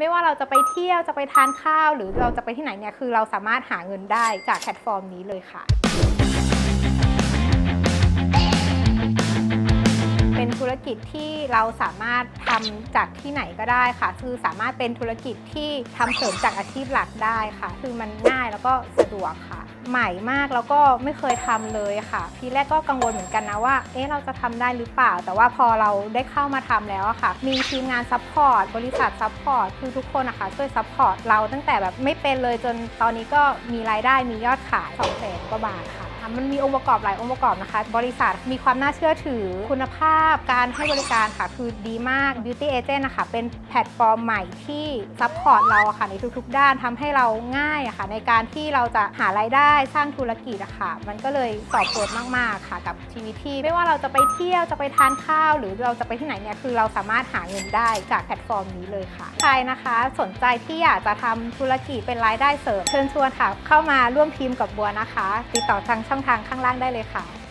ไม่ว่าเราจะไปเที่ยวจะไปทานข้าว หรือเราจะไปที่ไหนเนี่ยคือเราสามารถหาเงินได้จากแพลตฟอร์มนี้เลยค่ะ เป็นธุรกิจที่เราสามารถทำจากที่ไหนก็ได้ค่ะ คือสามารถเป็นธุรกิจที่ทำเสริมจากอาชีพหลักได้ค่ะ คือมันง่ายแล้วก็สะดวกค่ะ ใหม่มากแล้วก็ไม่เคยทำเลยค่ะ ทีแรกก็กังวลเหมือนกันนะว่า เอ๊ะเราจะทำได้หรือเปล่า แต่ว่าพอเราได้เข้ามาทำแล้วอะค่ะ มีทีมงานซัพพอร์ต บริษัทซัพพอร์ต คือทุกคนนะคะช่วยซัพพอร์ตเราตั้งแต่แบบไม่เป็นเลยจนตอนนี้ก็มีรายได้มียอดขาย2องแสนกว่าบาทค่ะ มันมีองค์ประกอบหลายองค์ประกอบนะคะ บริษัทมีความน่าเชื่อถือคุณภาพการให้บริการค่ะ คือดีมาก Beauty Agent นะคะเป็นแพลตฟอร์มใหม่ที่ซัพพอร์ตเราค่ะในทุกๆ ด้านทำให้เราง่ายค่ะ ในการที่เราจะหารายได้สร้างธุรกิจอะค่ะ มันก็เลยตอบโจทย์มากๆค่ะ กับชีวิตที่ ไม่ว่าเราจะไปเที่ยวจะไปทานข้าว หรือเราจะไปที่ไหนเนี่ยคือเราสามารถหาเงินได้จากแพลตฟอร์มนี้เลยค่ะใครนะคะสนใจที่อยากจะทำธุรกิจเป็นรายได้เสริมเชิญชวนค่ะ เข้ามาร่วมทีมกับบัวนะคะ ติดต่อทางช่องทางข้างล่างได้เลยค่ะ